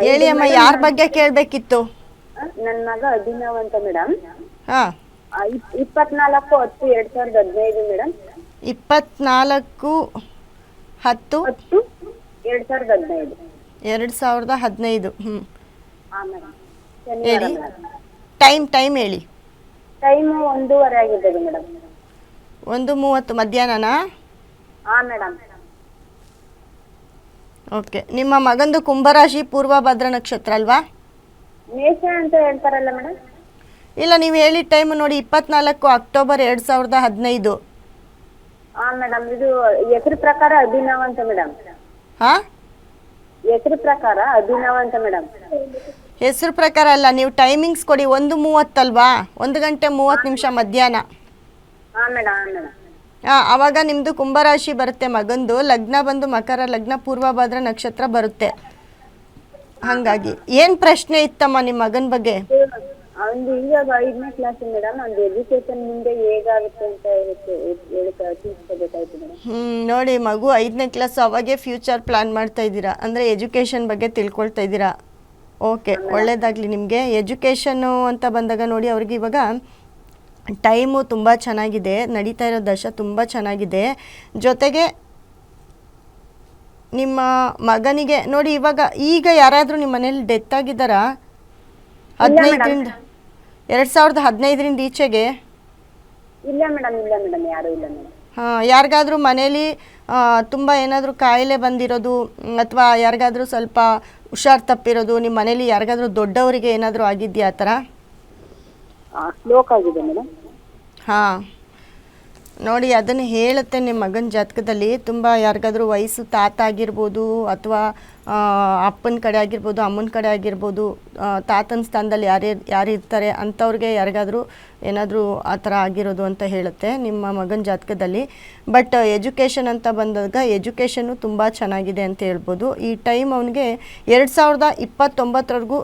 ಹೇಳಿ ಅಮ್ಮ ಯಾರ ಬಗ್ಗೆ ಕೇಳಬೇಕಿತ್ತು? ನನ್ನ ಮಗ ಅಭಿನವ್ ಅಂತ ಮೇಡಮ್ ಹಾ. ಇಪ್ಪತ್ನಾಲ್ಕು ಹತ್ತು ಎರಡ್ ಸಾವಿರದ ಹದಿನೈದು ಮೇಡಮ್ ಇಪ್ಪತ್ನಾಲ್ಕು ಹತ್ತು ಹತ್ತು ಎರಡ್ ಸಾವಿರದ ಹದಿನೈದು. ಎರಡ್ ಸಾವಿರದ ಹದಿನೈದು. ಹ್ಮ್. ಹಾ ಮೇಡಮ್ ಶನಿವಾರ ಹೇಳಿ. ಟೈಮ್ ಟೈಮ್ ಹೇಳಿ. ಟೈಮ್ ಒಂದೂವರೆ ಆಗಿದೆ ಮೇಡಮ್ ಒಂದು ಮೂವತ್ತು ಮಧ್ಯಾಹ್ನನಾ? ಹಾ ಮೇಡಮ್ ಓಕೆ. ನಿಮ್ಮ ಮಗಂದು ಕುಂಭರಾಶಿ ಪೂರ್ವ ಭದ್ರ ನಕ್ಷತ್ರ ಅಲ್ವಾ? ಮೇಷ ಅಂತ ಹೇಳ್ತಾರಲ್ಲ ಮೇಡಮ್? ಇಲ್ಲ ನೀವು ಹೇಳಿದ ಟೈಮ್ ನೋಡಿ ಇಪ್ಪತ್ನಾಲ್ಕು ಅಕ್ಟೋಬರ್ ಎರಡು ಸಾವಿರದ ಹದಿನೈದು. ಹಾ ಮೇಡಮ್ ಇದು ಹೆಸರು ಪ್ರಕಾರ ಅಭಿನವ್ ಅಂತ ಮೇಡಮ್. ಹಾಂ? ಹೆಸರು ಪ್ರಕಾರ ಅಭಿನವ್ ಅಂತ ಮೇಡಮ್. ಹೆಸರು ಪ್ರಕಾರ ಅಲ್ಲ ನೀವು ಟೈಮಿಂಗ್ಸ್ ಕೊಡಿ ಒಂದು ಮೂವತ್ತಲ್ವಾ? ಒಂದು ಗಂಟೆ ಮೂವತ್ತು ನಿಮಿಷ ಮಧ್ಯಾಹ್ನ. ಹಾ ಮೇಡಮ್ ಮೇಡಮ್. ಆವಾಗ ನಿಮ್ಮದು ಕುಂಭರಾಶಿ ಬರುತ್ತೆ ಮಗಂದು. ಲಗ್ನ ಬಂದು ಮಕರ ಲಗ್ನ ಪೂರ್ವಭದ್ರ ನಕ್ಷತ್ರ ಬರುತ್ತೆ. ಹಂಗಾಗಿ ಏನು ಪ್ರಶ್ನೆ ಇತ್ತಮ್ಮ ನಿಮ್ಮ ಮಗನ ಬಗ್ಗೆ? ಅವ್ನು ಐದನೇ ಕ್ಲಾಸ್ ಮೇಡಮ್ ಎಜುಕೇಶನ್ ಮುಂದೆ ಹೇಗಾಗುತ್ತೆ ಅಂತ ಹ್ಞೂ ನೋಡಿ ಮಗು ಐದನೇ ಕ್ಲಾಸ್ ಅವಾಗೆ ಫ್ಯೂಚರ್ ಪ್ಲಾನ್ ಮಾಡ್ತಾ ಇದ್ದೀರಾ? ಅಂದ್ರೆ ಎಜುಕೇಶನ್ ಬಗ್ಗೆ ತಿಳ್ಕೊಳ್ತಾ ಇದ್ದೀರಾ? ಓಕೆ ಒಳ್ಳೇದಾಗ್ಲಿ ನಿಮಗೆ. ಎಜುಕೇಶನ್ ಅಂತ ಬಂದಾಗ ನೋಡಿ ಅವ್ರಿಗೆ ಇವಾಗ ಟೈಮು ತುಂಬ ಚೆನ್ನಾಗಿದೆ ನಡೀತಾ ಇರೋ ದಶ ತುಂಬ ಚೆನ್ನಾಗಿದೆ. ಜೊತೆಗೆ ನಿಮ್ಮ ಮಗನಿಗೆ ನೋಡಿ ಇವಾಗ ಈಗ ಯಾರಾದರೂ ನಿಮ್ಮ ಮನೇಲಿ ಡೆತ್ ಆಗಿದ್ದಾರಾ? ಹದಿನೈದರಿಂದ ಎರಡು ಸಾವಿರದ ಹದಿನೈದರಿಂದ ಈಚೆಗೆ? ಇಲ್ಲ ಮೇಡಮ್ ಇಲ್ಲ ಮೇಡಮ್ ಯಾರು ಇಲ್ಲ ಮೇಡಮ್. ಹಾಂ ಯಾರಿಗಾದ್ರೂ ಮನೇಲಿ ತುಂಬ ಏನಾದರೂ ಕಾಯಿಲೆ ಬಂದಿರೋದು ಅಥವಾ ಯಾರಿಗಾದರೂ ಸ್ವಲ್ಪ ಹುಷಾರು ತಪ್ಪಿರೋದು ನಿಮ್ಮ ಮನೇಲಿ ಯಾರಿಗಾದ್ರೂ ದೊಡ್ಡವರಿಗೆ ಏನಾದರೂ ಆಗಿದೆಯಾ ಆ ಥರ? ಆಗಿದೆ ಮೇಡಮ್. ಹಾಂ. ನೋಡಿ, ಅದನ್ನು ಹೇಳುತ್ತೆ ನಿಮ್ಮ ಮಗನ ಜಾತಕದಲ್ಲಿ. ತುಂಬ ಯಾರಿಗಾದ್ರೂ ವಯಸ್ಸು ತಾತ ಆಗಿರ್ಬೋದು ಅಥವಾ ಅಪ್ಪನ ಕಡೆ ಆಗಿರ್ಬೋದು, ಅಮ್ಮನ ಕಡೆ ಆಗಿರ್ಬೋದು ತಾತನ ಸ್ಥಾನದಲ್ಲಿ ಯಾರು ಯಾರು ಇರ್ತಾರೆ ಅಂಥವ್ರಿಗೆ ಯಾರಿಗಾದರೂ ಏನಾದರೂ ಆ ಥರ ಆಗಿರೋದು ಅಂತ ಹೇಳುತ್ತೆ ನಿಮ್ಮ ಮಗನ ಜಾತಕದಲ್ಲಿ. ಬಟ್ ಎಜುಕೇಷನ್ ಅಂತ ಬಂದಾಗ ಎಜುಕೇಷನ್ನು ತುಂಬ ಚೆನ್ನಾಗಿದೆ ಅಂತ ಹೇಳ್ಬೋದು. ಈ ಟೈಮ್ ಅವನಿಗೆ ಎರಡು ಸಾವಿರದ ಇಪ್ಪತ್ತೊಂಬತ್ತರವರೆಗೂ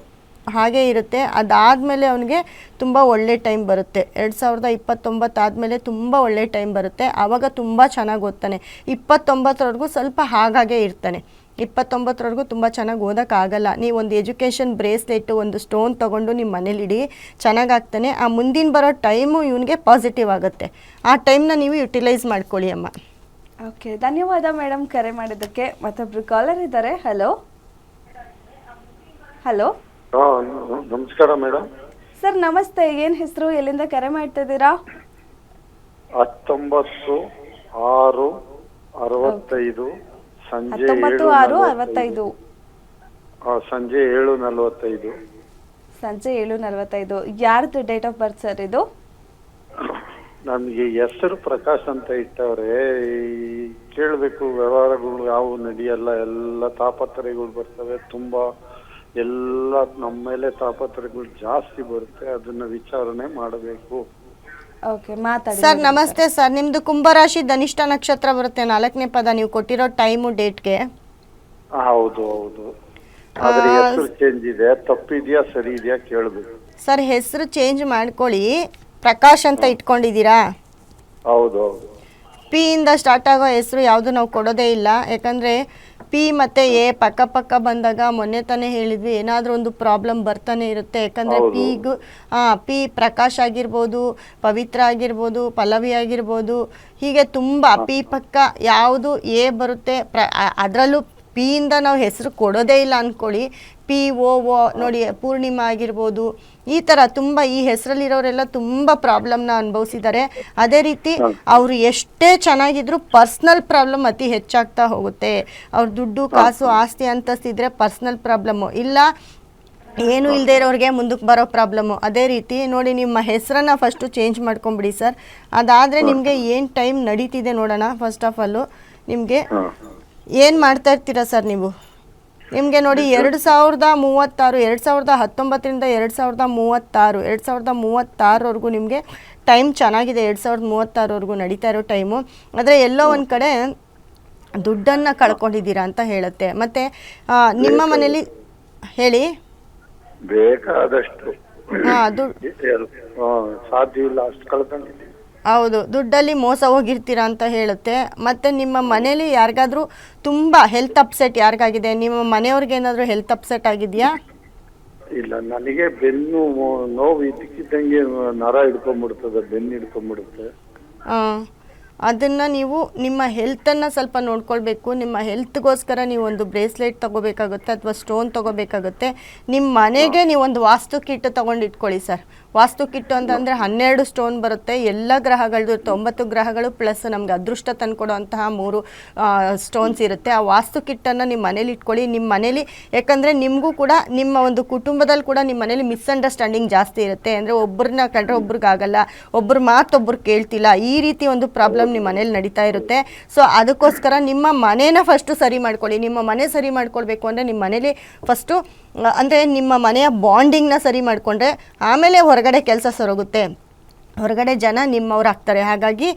ಹಾಗೆ ಇರುತ್ತೆ. ಅದಾದಮೇಲೆ ಅವನಿಗೆ ತುಂಬ ಒಳ್ಳೆ ಟೈಮ್ ಬರುತ್ತೆ. ಎರಡು ಸಾವಿರದ ಇಪ್ಪತ್ತೊಂಬತ್ತು ಆದಮೇಲೆ ತುಂಬ ಒಳ್ಳೆ ಟೈಮ್ ಬರುತ್ತೆ. ಆವಾಗ ತುಂಬ ಚೆನ್ನಾಗಿ ಓದ್ತಾನೆ. ಇಪ್ಪತ್ತೊಂಬತ್ತರವರೆಗೂ ಸ್ವಲ್ಪ ಹಾಗಾಗೆ ಇರ್ತಾನೆ. ಇಪ್ಪತ್ತೊಂಬತ್ತರವರೆಗೂ ತುಂಬ ಚೆನ್ನಾಗಿ ಓದೋಕ್ಕಾಗಲ್ಲ ನೀವು ಒಂದು ಎಜುಕೇಷನ್ ಬ್ರೇಸ್ಲೆಟ್ಟು ಒಂದು ಸ್ಟೋನ್ ತೊಗೊಂಡು ನಿಮ್ಮ ಮನೇಲಿಡಿ ಚೆನ್ನಾಗಾಗ್ತಾನೆ ಆ ಮುಂದಿನ ಬರೋ ಟೈಮು ಇವನಿಗೆ ಪಾಸಿಟಿವ್ ಆಗುತ್ತೆ. ಆ ಟೈಮ್ನ ನೀವು ಯುಟಿಲೈಸ್ ಮಾಡ್ಕೊಳ್ಳಿ ಅಮ್ಮ. ಓಕೆ ಧನ್ಯವಾದ ಮೇಡಮ್ ಕರೆ ಮಾಡಿದ್ದಕ್ಕೆ. ಮತ್ತೊಬ್ಬರು ಕಾಲರ್ ಇದ್ದಾರೆ. ಹಲೋ ಹಲೋ ಹಾ ನಮಸ್ಕಾರ ಮೇಡಮ್ ಸರ್ ನಮಸ್ತೆ. ಏನ್ ಹೆಸರು? ಎಲ್ಲಿಂದ ಕರೆ ಮಾಡ್ತಾ ಇದ್ದೀರಾ ಹತ್ತೊಂಬತ್ತು ಆರು ಅರವತ್ತೈದು ಸಂಜೆ ಹತ್ತೊಂಬತ್ತು ಏಳು ಆರು ಅರವತ್ತೈದು. ಆ, ಸಂಜೆ ಏಳು ನಲವತ್ತೈದು. ಸಂಜೆ ಏಳು ನಲವತ್ತೈದು. ಯಾರ್ದು ಡೇಟ್ ಆಫ್ ಬರ್ತ್ ಸರ್ ಇದು? ನಮ್ಗೆ ಹೆಸರು ಪ್ರಕಾಶ್ ಅಂತ ಇಟ್ಟವ್ರೆ. ಈ ಕೇಳ್ಬೇಕು ವ್ಯವಹಾರಗಳು ಯಾವ ನಡೆಯಲ್ಲ ಎಲ್ಲ ತಾಪತ್ರಯಗಳು ಬರ್ತವೆ. ತುಂಬಾ ಎಲ್ಲ ನಮ್ಮ ಮೇಲೆ ತಾಪತ್ರಗಳು ಜಾಸ್ತಿ ಬರುತ್ತೆ ಅದನ್ನ ವಿಚಾರಣೆ ಮಾಡಬೇಕು. ಓಕೆ ಮಾತಾಡಿ ಸರ್ ನಮಸ್ತೆ ಸರ್. ನಿಮ್ಮದು ಕುಂಭರಾಶಿ ಧನಿಷ್ಠ ನಕ್ಷತ್ರ ಬರುತ್ತೆ ನಾಲ್ಕನೇ ಪದ ನೀವು ಕೊಟ್ಟಿರೋ ಟೈಮು ಡೇಟ್ಗೆ ಹೌದು ಹೌದು. ಆದ್ರೆ ಹೆಸರು ಚೇಂಜ್ ಇದೆ ತಪ್ಪಿದ್ಯಾ ಸರಿ ಇದೆಯಾ ಕೇಳಬೇಕು. ಸರ್ ಹೆಸರು ಚೇಂಜ್ ಮಾಡ್ಕೊಳ್ಳಿ. ಪ್ರಕಾಶ್ ಅಂತ ಇಟ್ಕೊಂಡಿದ್ದೀರಾ? ಹೌದು ಹೌದು. ಪಿ ಇಂದ ಸ್ಟಾರ್ಟ್ ಆಗೋ ಹೆಸರು ಯಾವುದು ನಾವು ಕೊಡೋದೇ ಇಲ್ಲ. ಯಾಕಂದರೆ ಪಿ ಮತ್ತೆ ಎ ಪಕ್ಕ ಪಕ್ಕ ಬಂದಾಗ ಮೊನ್ನೆ ತಾನೇ ಹೇಳಿದ್ವಿ ಏನಾದರೂ ಒಂದು ಪ್ರಾಬ್ಲಮ್ ಬರ್ತಾನೆ ಇರುತ್ತೆ. ಯಾಕಂದರೆ ಪಿಗು ಪಿಗೂ ಪಿ ಪ್ರಕಾಶ್ ಆಗಿರ್ಬೋದು ಪವಿತ್ರ ಆಗಿರ್ಬೋದು ಪಲ್ಲವಿ ಆಗಿರ್ಬೋದು ಹೀಗೆ ತುಂಬ ಪಿ ಪಕ್ಕ ಯಾವುದು ಎ ಬರುತ್ತೆ ಪ್ರ ಅದರಲ್ಲೂ ಪಿಯಿಂದ ನಾವು ಹೆಸರು ಕೊಡೋದೇ ಇಲ್ಲ ಅಂದ್ಕೊಳ್ಳಿ ಪಿ ಓ ಓ ನೋಡಿ ಪೂರ್ಣಿಮಾ ಆಗಿರ್ಬೋದು ಈ ಥರ ತುಂಬ ಈ ಹೆಸರಲ್ಲಿರೋರೆಲ್ಲ ತುಂಬ ಪ್ರಾಬ್ಲಮ್ನ ಅನುಭವಿಸಿದ್ದಾರೆ. ಅದೇ ರೀತಿ ಅವರು ಎಷ್ಟೇ ಚೆನ್ನಾಗಿದ್ರು ಪರ್ಸ್ನಲ್ ಪ್ರಾಬ್ಲಮ್ ಅತಿ ಹೆಚ್ಚಾಗ್ತಾ ಹೋಗುತ್ತೆ. ಅವ್ರ ದುಡ್ಡು ಕಾಸು ಆಸ್ತಿ ಅಂತಸ್ತಿದ್ರೆ ಪರ್ಸ್ನಲ್ ಪ್ರಾಬ್ಲಮ್ಮು ಇಲ್ಲ ಏನು ಇಲ್ಲದೆ ಇರೋರಿಗೆ ಮುಂದಕ್ಕೆ ಬರೋ ಪ್ರಾಬ್ಲಮ್ಮು ಅದೇ ರೀತಿ ನೋಡಿ ನಿಮ್ಮ ಹೆಸರನ್ನು ಫಸ್ಟು ಚೇಂಜ್ ಮಾಡ್ಕೊಂಬಿಡಿ ಸರ್. ಅದಾದರೆ ನಿಮಗೆ ಏನು ಟೈಮ್ ನಡೀತಿದೆ ನೋಡೋಣ ಫಸ್ಟ್ ಆಫ್ ಆಲು ನಿಮಗೆ ಏನು ಮಾಡ್ತಾ ಇರ್ತೀರಾ ಸರ್ ನೀವು? ನಿಮಗೆ ನೋಡಿ ಎರಡು ಸಾವಿರದ ಮೂವತ್ತಾರು ಎರಡು ಸಾವಿರದ ಹತ್ತೊಂಬತ್ತರಿಂದ ಎರಡು ಸಾವಿರದ ಮೂವತ್ತಾರು ಎರಡು ಸಾವಿರದ ಮೂವತ್ತಾರವರೆಗೂ ನಿಮಗೆ ಟೈಮ್ ಚೆನ್ನಾಗಿದೆ. ಎರಡು ಸಾವಿರದ ಮೂವತ್ತಾರವರೆಗೂ ನಡೀತಾ ಇರೋ ಟೈಮು. ಆದರೆ ಎಲ್ಲೋ ಒಂದು ಕಡೆ ದುಡ್ಡನ್ನು ಕಳ್ಕೊಂಡಿದ್ದೀರಾ ಅಂತ ಹೇಳುತ್ತೆ. ಮತ್ತು ನಿಮ್ಮ ಮನೇಲಿ ಹೇಳಿ. ಬೇಕಾದಷ್ಟು ಸಾಧ್ಯ ಇಲ್ಲ ಅಷ್ಟು ಕಳ್ಕೊಂಡಿದ್ದೀವಿ ಹೌದು ದುಡ್ಡಲ್ಲಿ ಮೋಸ ಹೋಗಿರ್ತೀರಾ ಅಂತ ಹೇಳುತ್ತೆ. ಮತ್ತು ನಿಮ್ಮ ಮನೇಲಿ ಯಾರಿಗಾದ್ರೂ ತುಂಬ ಹೆಲ್ತ್ ಅಪ್ಸೆಟ್ ಯಾರಿಗಾಗಿದೆ? ನಿಮ್ಮ ಮನೆಯವ್ರಿಗೆ ಏನಾದರೂ ಹೆಲ್ತ್ ಅಪ್ಸೆಟ್ ಆಗಿದೆಯಾ? ಇಲ್ಲ ನನಗೆ ಬೆನ್ನು ನೋವು ಇದ್ದಕ್ಕಿದ್ದಂಗೆ ನರ ಹಿಡ್ಕೊಂಡ್ಬಿಡ್ತದೆ ಬೆನ್ನು ಹಿಡ್ಕೊಂಡ್ಬಿಡುತ್ತೆ. ಅದನ್ನು ನೀವು ನಿಮ್ಮ ಹೆಲ್ತನ್ನು ಸ್ವಲ್ಪ ನೋಡ್ಕೊಳ್ಬೇಕು. ನಿಮ್ಮ ಹೆಲ್ತ್ಗೋಸ್ಕರ ನೀವು ಒಂದು ಬ್ರೇಸ್ಲೆಟ್ ತೊಗೋಬೇಕಾಗುತ್ತೆ ಅಥವಾ ಸ್ಟೋನ್ ತೊಗೋಬೇಕಾಗುತ್ತೆ. ನಿಮ್ಮ ಮನೆಗೆ ನೀವು ಒಂದು ವಾಸ್ತು ಕಿಟ್ ತೊಗೊಂಡು ಇಟ್ಕೊಳ್ಳಿ ಸರ್. ವಾಸ್ತು ಕಿಟ್ಟು ಅಂತಂದರೆ ಹನ್ನೆರಡು ಸ್ಟೋನ್ ಬರುತ್ತೆ. ಎಲ್ಲ ಗ್ರಹಗಳದ್ದು ತೊಂಬತ್ತು ಗ್ರಹಗಳು ಪ್ಲಸ್ ನಮ್ಗೆ ಅದೃಷ್ಟ ತಂದುಕೊಡುವಂತಹ ಮೂರು ಸ್ಟೋನ್ಸ್ ಇರುತ್ತೆ. ಆ ವಾಸ್ತು ಕಿಟ್ಟನ್ನು ನಿಮ್ಮ ಮನೇಲಿ ಇಟ್ಕೊಳ್ಳಿ. ನಿಮ್ಮ ಮನೇಲಿ ಯಾಕಂದರೆ ನಿಮಗೂ ಕೂಡ ನಿಮ್ಮ ಒಂದು ಕುಟುಂಬದಲ್ಲಿ ಕೂಡ ನಿಮ್ಮ ಮನೇಲಿ ಮಿಸ್ಅಂಡರ್ಸ್ಟ್ಯಾಂಡಿಂಗ್ ಜಾಸ್ತಿ ಇರುತ್ತೆ. ಅಂದರೆ ಒಬ್ಬರನ್ನ ಕಂಡ್ರೆ ಒಬ್ರಿಗಾಗಲ್ಲ ಒಬ್ಬರು ಮಾತೊಬ್ಬರು ಕೇಳ್ತಿಲ್ಲ. ಈ ರೀತಿ ಒಂದು ಪ್ರಾಬ್ಲಮ್ ನಿಮ್ಮ ಮನೇಲಿ ನಡೀತಾ ಇರುತ್ತೆ. ಸೊ ಅದಕ್ಕೋಸ್ಕರ ನಿಮ್ಮ ಮನೇನ ಫಸ್ಟು ಸರಿ ಮಾಡ್ಕೊಳ್ಳಿ. ನಿಮ್ಮ ಮನೆ ಸರಿ ಮಾಡ್ಕೊಳ್ಬೇಕು ಅಂದರೆ ನಿಮ್ಮ ಮನೇಲಿ ಫಸ್ಟು ಅಂದರೆ ನಿಮ್ಮ ಮನೆಯ ಬಾಂಡಿಂಗ್ನ ಸರಿ ಮಾಡಿಕೊಂಡ್ರೆ ಆಮೇಲೆ ಹೊರಗಡೆ ಕೆಲಸ ಸರೋಗುತ್ತೆ. ಹೊರಗಡೆ ಜನ ನಿಮ್ಮವ್ರು ಆಗ್ತಾರೆ. ಹಾಗಾಗಿ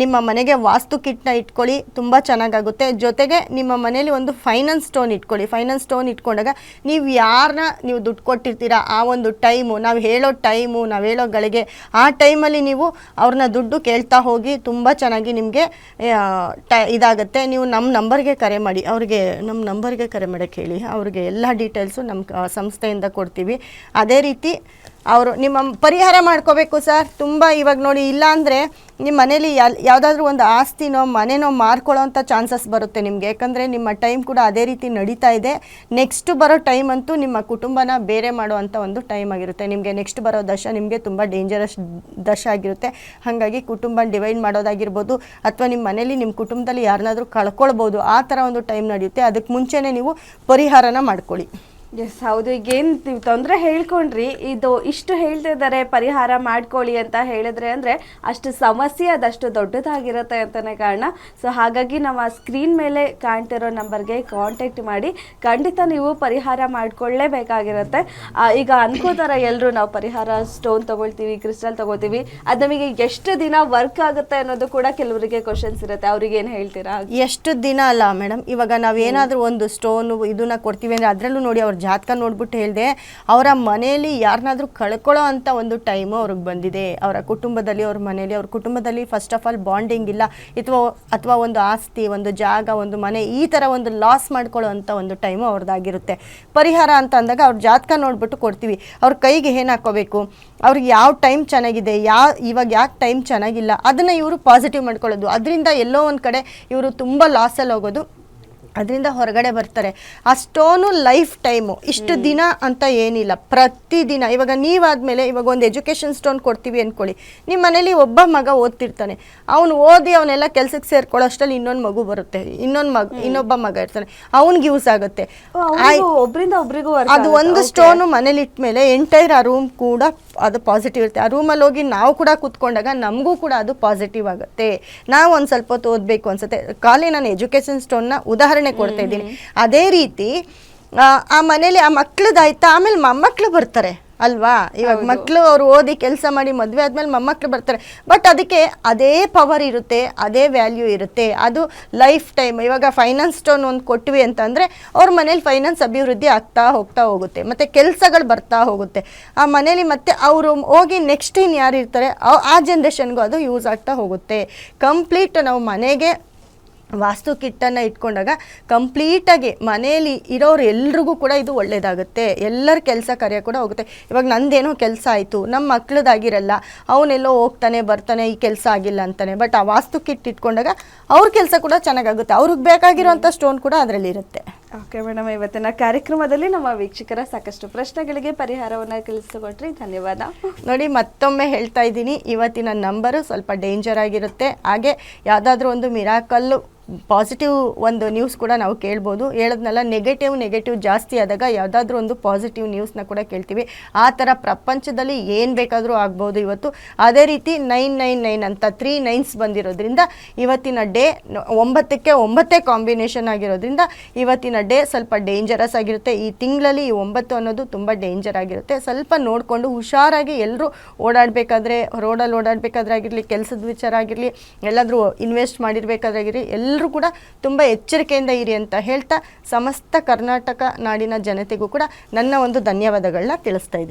ನಿಮ್ಮ ಮನೆಗೆ ವಾಸ್ತು ಕಿಟ್ನ ಇಟ್ಕೊಳ್ಳಿ, ತುಂಬ ಚೆನ್ನಾಗಾಗುತ್ತೆ. ಜೊತೆಗೆ ನಿಮ್ಮ ಮನೇಲಿ ಒಂದು ಫೈನಾನ್ಸ್ ಸ್ಟೋನ್ ಇಟ್ಕೊಳ್ಳಿ. ಫೈನಾನ್ಸ್ ಸ್ಟೋನ್ ಇಟ್ಕೊಂಡಾಗ ನೀವು ಯಾರನ್ನ ನೀವು ದುಡ್ಡು ಕೊಟ್ಟಿರ್ತೀರಾ? ಆ ಒಂದು ಟೈಮು ನಾವು ಹೇಳೋ ಟೈಮು ನಾವು ಹೇಳೋ ಗಳಿಗೆ, ಆ ಟೈಮಲ್ಲಿ ನೀವು ಅವ್ರನ್ನ ದುಡ್ಡು ಕೇಳ್ತಾ ಹೋಗಿ ತುಂಬ ಚೆನ್ನಾಗಿ ನಿಮಗೆ ಟ, ಇದಾಗುತ್ತೆ. ನೀವು ನಮ್ಮ ನಂಬರ್ಗೆ ಕರೆ ಮಾಡಿ. ಅವ್ರಿಗೆ ನಮ್ಮ ನಂಬರ್ಗೆ ಕರೆ ಮಾಡೋಕ್ಕೆ ಹೇಳಿ. ಅವ್ರಿಗೆ ಎಲ್ಲ ಡೀಟೇಲ್ಸು ನಮ್ಮ ಸಂಸ್ಥೆಯಿಂದ ಕೊಡ್ತೀವಿ. ಅದೇ ರೀತಿ ಅವರು ನಿಮ್ಮ ಪರಿಹಾರ ಮಾಡ್ಕೋಬೇಕು ಸರ್. ತುಂಬ ಇವಾಗ ನೋಡಿ ಇಲ್ಲ ಅಂದರೆ ನಿಮ್ಮ ಮನೇಲಿ ಎಲ್ ಯಾವುದಾದ್ರೂ ಒಂದು ಆಸ್ತಿನೋ, ಮನೆನೋ ಮಾರ್ಕೊಳ್ಳೋಂಥ ಚಾನ್ಸಸ್ ಬರುತ್ತೆ ನಿಮಗೆ. ಯಾಕಂದರೆ ನಿಮ್ಮ ಟೈಮ್ ಕೂಡ ಅದೇ ರೀತಿ ನಡೀತಾ ಇದೆ. ನೆಕ್ಸ್ಟ್ ಬರೋ ಟೈಮ್ ಅಂತೂ ನಿಮ್ಮ ಕುಟುಂಬನ ಬೇರೆ ಮಾಡುವಂಥ ಒಂದು ಟೈಮ್ ಆಗಿರುತ್ತೆ. ನಿಮಗೆ ನೆಕ್ಸ್ಟ್ ಬರೋ ದಶ ನಿಮಗೆ ತುಂಬ ಡೇಂಜರಸ್ ದಶ ಆಗಿರುತ್ತೆ. ಹಾಗಾಗಿ ಕುಟುಂಬ ಡಿವೈಡ್ ಮಾಡೋದಾಗಿರ್ಬೋದು, ಅಥವಾ ನಿಮ್ಮ ಮನೇಲಿ ನಿಮ್ಮ ಕುಟುಂಬದಲ್ಲಿ ಯಾರನ್ನಾದರೂ ಕಳ್ಕೊಳ್ಬೋದು, ಆ ಥರ ಒಂದು ಟೈಮ್ ನಡೆಯುತ್ತೆ. ಅದಕ್ಕೆ ಮುಂಚೆನೇ ನೀವು ಪರಿಹಾರನ ಮಾಡ್ಕೊಳ್ಳಿ. ಎಸ್ ಹೌದು. ಈಗೇನು ನೀವು ತೊಂದರೆ ಹೇಳ್ಕೊಂಡ್ರಿ. ಇದು ಇಷ್ಟು ಹೇಳ್ತಾ ಇದ್ದಾರೆ, ಪರಿಹಾರ ಮಾಡ್ಕೊಳ್ಳಿ ಅಂತ ಹೇಳಿದ್ರೆ ಅಂದರೆ ಅಷ್ಟು ಸಮಸ್ಯೆ ಅದಷ್ಟು ದೊಡ್ಡದಾಗಿರುತ್ತೆ ಅಂತಲೇ ಕಾರಣ. ಸೊ ಹಾಗಾಗಿ ನಾವು ಆ ಸ್ಕ್ರೀನ್ ಮೇಲೆ ಕಾಣ್ತಿರೋ ನಂಬರ್ಗೆ ಕಾಂಟ್ಯಾಕ್ಟ್ ಮಾಡಿ, ಖಂಡಿತ ನೀವು ಪರಿಹಾರ ಮಾಡ್ಕೊಳ್ಳೇಬೇಕಾಗಿರುತ್ತೆ. ಈಗ ಅನ್ಕೋತಾರೆ ಎಲ್ಲರೂ ನಾವು ಪರಿಹಾರ ಸ್ಟೋನ್ ತೊಗೊಳ್ತೀವಿ ಕ್ರಿಸ್ಟಲ್ ತಗೋತೀವಿ ಅದು ನಮಗೆ ಎಷ್ಟು ದಿನ ವರ್ಕ್ ಆಗುತ್ತೆ ಅನ್ನೋದು ಕೂಡ ಕೆಲವರಿಗೆ ಕ್ವಶನ್ಸ್ ಇರುತ್ತೆ. ಅವ್ರಿಗೆ ಏನು ಹೇಳ್ತೀರಾ? ಎಷ್ಟು ದಿನ ಅಲ್ಲ ಮೇಡಮ್. ಇವಾಗ ನಾವೇನಾದರೂ ಒಂದು ಸ್ಟೋನು ಇದನ್ನ ಕೊಡ್ತೀವಿ ಅಂದರೆ ಅದರಲ್ಲೂ ನೋಡಿ ಅವ್ರ ಜಾತಕ ನೋಡ್ಬಿಟ್ಟು ಹೇಳಿದೆ, ಅವರ ಮನೆಯಲ್ಲಿ ಯಾರನ್ನಾದ್ರೂ ಕಳ್ಕೊಳ್ಳೋ ಅಂತ ಒಂದು ಟೈಮು ಅವ್ರಿಗೆ ಬಂದಿದೆ. ಅವರ ಕುಟುಂಬದಲ್ಲಿ, ಅವ್ರ ಮನೆಯಲ್ಲಿ, ಅವ್ರ ಕುಟುಂಬದಲ್ಲಿ ಫಸ್ಟ್ ಆಫ್ ಆಲ್ ಬಾಂಡಿಂಗ್ ಇಲ್ಲ. ಅಥವಾ ಅಥವಾ ಒಂದು ಆಸ್ತಿ, ಒಂದು ಜಾಗ, ಒಂದು ಮನೆ, ಈ ಥರ ಒಂದು ಲಾಸ್ ಮಾಡ್ಕೊಳ್ಳೋ ಅಂತ ಒಂದು ಟೈಮು ಅವ್ರದ್ದಾಗಿರುತ್ತೆ. ಪರಿಹಾರ ಅಂತ ಅಂದಾಗ ಅವ್ರ ಜಾತಕ ನೋಡ್ಬಿಟ್ಟು ಕೊಡ್ತೀವಿ. ಅವ್ರ ಕೈಗೆ ಏನು ಹಾಕೋಬೇಕು ಅವ್ರಿಗೆ ಯಾವ ಟೈಮ್ ಚೆನ್ನಾಗಿದೆ? ಯಾ, ಇವಾಗ ಯಾಕೆ ಟೈಮ್ ಚೆನ್ನಾಗಿಲ್ಲ? ಅದನ್ನು ಇವರು ಪಾಸಿಟಿವ್ ಮಾಡ್ಕೊಳ್ಳೋದು. ಅದರಿಂದ ಎಲ್ಲೋ ಒಂದು ಕಡೆ ಇವರು ತುಂಬ ಲಾಸಲ್ಲಿ ಹೋಗೋದು. ಅದರಿಂದ ಹೊರಗಡೆ ಬರ್ತಾರೆ. ಆ ಸ್ಟೋನು ಲೈಫ್ ಟೈಮು ಇಷ್ಟು ದಿನ ಅಂತ ಏನಿಲ್ಲ. ಪ್ರತಿದಿನ ಇವಾಗ ನೀವಾದಮೇಲೆ ಇವಾಗ ಒಂದು ಎಜುಕೇಷನ್ ಸ್ಟೋನ್ ಕೊಡ್ತೀವಿ ಅಂದ್ಕೊಳ್ಳಿ ನಿಮ್ಮ ಮನೇಲಿ ಒಬ್ಬ ಮಗ ಓದ್ತಿರ್ತಾನೆ. ಅವನು ಓದಿ ಅವನೆಲ್ಲ ಕೆಲಸಕ್ಕೆ ಸೇರ್ಕೊಳ್ಳೋ ಅಷ್ಟರಲ್ಲಿ ಇನ್ನೊಂದು ಮಗು ಬರುತ್ತೆ. ಇನ್ನೊಂದು ಮಗ ಇನ್ನೊಬ್ಬ ಮಗ ಇರ್ತಾನೆ. ಅವ್ನಿಗೆ ಯೂಸ್ ಆಗುತ್ತೆ. ಒಬ್ಬರಿಂದ ಒಬ್ರಿಗೂ ಅದು ಒಂದು ಸ್ಟೋನು ಮನೇಲಿ ಇಟ್ಮೇಲೆ ಎಂಟೈರ್ ಆ ರೂಮ್ ಕೂಡ ಅದು ಪಾಸಿಟಿವ್ ಇರುತ್ತೆ. ಆ ರೂಮಲ್ಲಿ ಹೋಗಿ ನಾವು ಕೂಡ ಕೂತ್ಕೊಂಡಾಗ ನಮಗೂ ಕೂಡ ಅದು ಪಾಸಿಟಿವ್ ಆಗುತ್ತೆ. ನಾವು ಒಂದು ಸ್ವಲ್ಪ ಹೊತ್ತು ಓದಬೇಕು ಅನ್ಸುತ್ತೆ. ಖಾಲಿ ನಾನು ಎಜುಕೇಷನ್ ಸ್ಟೋನ್ನ ಉದಾಹರಣೆ ಕೊಡ್ತಾ ಇದ್ದೀನಿ. ಅದೇ ರೀತಿ ಆ, ಮನೇಲಿ ಆ ಮಕ್ಳದಾಯ್ತಾ? ಆಮೇಲೆ ಮೊಮ್ಮಕ್ಳು ಬರ್ತಾರೆ. ಅಲ್ವಾ? ಇವಾಗ ಮಕ್ಕಳು ಅವ್ರು ಓದಿ ಕೆಲಸ ಮಾಡಿ ಮದುವೆ ಆದ್ಮೇಲೆ ಮೊಮ್ಮಕ್ಕಳು ಬರ್ತಾರೆ. ಬಟ್ ಅದಕ್ಕೆ ಅದೇ ಪವರ್ ಇರುತ್ತೆ ಅದೇ ವ್ಯಾಲ್ಯೂ ಇರುತ್ತೆ. ಅದು ಲೈಫ್ ಟೈಮ್ ಇವಾಗ ಫೈನಾನ್ಸ್ ಸ್ಟೋನ್ ಒಂದು ಕೊಟ್ವಿ ಅಂತಂದರೆ ಅವ್ರ ಮನೇಲಿ ಫೈನಾನ್ಸ್ ಅಭಿವೃದ್ಧಿ ಆಗ್ತಾ ಹೋಗ್ತಾ ಹೋಗುತ್ತೆ. ಮತ್ತು ಕೆಲಸಗಳು ಬರ್ತಾ ಹೋಗುತ್ತೆ. ಆ ಮನೇಲಿ ಮತ್ತೆ ಅವರು ಹೋಗಿ ನೆಕ್ಸ್ಟ್ ಇನ್ ಯಾರು ಇರ್ತಾರೆ ಆ- ಆ ಜನ್ರೇಷನ್ಗೂ ಅದು ಯೂಸ್ ಆಗ್ತಾ ಹೋಗುತ್ತೆ. ಕಂಪ್ಲೀಟ್ ನಾವು ಮನೆಗೆ ವಾಸ್ತು ಕಿಟ್ಟನ್ನು ಇಟ್ಕೊಂಡಾಗ ಕಂಪ್ಲೀಟಾಗಿ ಮನೆಯಲ್ಲಿ ಇರೋರು ಎಲ್ರಿಗೂ ಕೂಡ ಇದು ಒಳ್ಳೆಯದಾಗುತ್ತೆ ಎಲ್ಲರ ಕೆಲಸ ಕಾರ್ಯ ಕೂಡ ಹೋಗುತ್ತೆ. ಇವಾಗ ನಂದೇನೋ ಕೆಲಸ ಆಯಿತು ನಮ್ಮ ಮಕ್ಳದಾಗಿರಲ್ಲ ಅವನೆಲ್ಲೋ ಹೋಗ್ತಾನೆ ಬರ್ತಾನೆ ಈ ಕೆಲಸ ಆಗಿಲ್ಲ ಅಂತಾನೆ. ಬಟ್ ಆ ವಾಸ್ತು ಕಿಟ್ ಇಟ್ಕೊಂಡಾಗ ಅವ್ರ ಕೆಲಸ ಕೂಡ ಚೆನ್ನಾಗಾಗುತ್ತೆ. ಅವ್ರಿಗೆ ಬೇಕಾಗಿರೋಂಥ ಸ್ಟೋನ್ ಕೂಡ ಅದರಲ್ಲಿರುತ್ತೆ ಓಕೆ ಮೇಡಮ್ ಇವತ್ತಿನ ಕಾರ್ಯಕ್ರಮದಲ್ಲಿ ನಮ್ಮ ವೀಕ್ಷಕರ ಸಾಕಷ್ಟು ಪ್ರಶ್ನೆಗಳಿಗೆ ಪರಿಹಾರವನ್ನು ಕಲಿಸಿಕೊಟ್ರಿ ಧನ್ಯವಾದ. ನೋಡಿ ಮತ್ತೊಮ್ಮೆ ಹೇಳ್ತಾ ಇದ್ದೀನಿ. ಇವತ್ತಿನ ನಂಬರು ಸ್ವಲ್ಪ ಡೇಂಜರ್ ಆಗಿರುತ್ತೆ. ಹಾಗೆ ಯಾವುದಾದ್ರೂ ಒಂದು ಮಿರಾಕಲ್ಲು ಪಾಸಿಟಿವ್ ಒಂದು ನ್ಯೂಸ್ ಕೂಡ ನಾವು ಕೇಳ್ಬೋದು. ಹೇಳೋದ್ನೆಲ್ಲ ನೆಗೆಟಿವ್ ನೆಗೆಟಿವ್ ಜಾಸ್ತಿ ಆದಾಗ ಯಾವುದಾದ್ರೂ ಒಂದು ಪಾಸಿಟಿವ್ ನ್ಯೂಸ್ನ ಕೂಡ ಕೇಳ್ತೀವಿ. ಆ ಥರ ಪ್ರಪಂಚದಲ್ಲಿ ಏನು ಬೇಕಾದರೂ ಆಗ್ಬೋದು ಇವತ್ತು. ಅದೇ ರೀತಿ ನೈನ್ ನೈನ್ ನೈನ್ ಅಂತ ತ್ರೀ ನೈನ್ಸ್ ಬಂದಿರೋದ್ರಿಂದ ಇವತ್ತಿನ ಡೇ ಒಂಬತ್ತಕ್ಕೆ ಒಂಬತ್ತೇ ಕಾಂಬಿನೇಷನ್ ಆಗಿರೋದ್ರಿಂದ ಇವತ್ತಿನ ಡೇ ಸ್ವಲ್ಪ ಡೇಂಜರಸ್ ಆಗಿರುತ್ತೆ. ಈ ತಿಂಗಳಲ್ಲಿ ಈ ಒಂಬತ್ತು ಅನ್ನೋದು ತುಂಬ ಡೇಂಜರ್ ಆಗಿರುತ್ತೆ. ಸ್ವಲ್ಪ ನೋಡಿಕೊಂಡು ಹುಷಾರಾಗಿ ಎಲ್ಲರೂ ಓಡಾಡಬೇಕಾದ್ರೆ ರೋಡಲ್ಲಿ ಓಡಾಡಬೇಕಾದ್ರೆ ಆಗಿರಲಿ, ಕೆಲಸದ ವಿಚಾರ ಆಗಿರಲಿ, ಎಲ್ಲಾದರೂ ಇನ್ವೆಸ್ಟ್ ಮಾಡಿರಬೇಕಾದ್ರೆ ಆಗಿರಲಿ ಎಲ್ಲರೂ ಕೂಡ ತುಂಬ ಎಚ್ಚರಿಕೆಯಿಂದ ಇರಿ ಅಂತ ಹೇಳ್ತಾ ಸಮಸ್ತ ಕರ್ನಾಟಕ ನಾಡಿನ ಜನತೆಗೂ ಕೂಡ ನನ್ನ ಒಂದು ಧನ್ಯವಾದಗಳನ್ನ ತಿಳಿಸ್ತಾ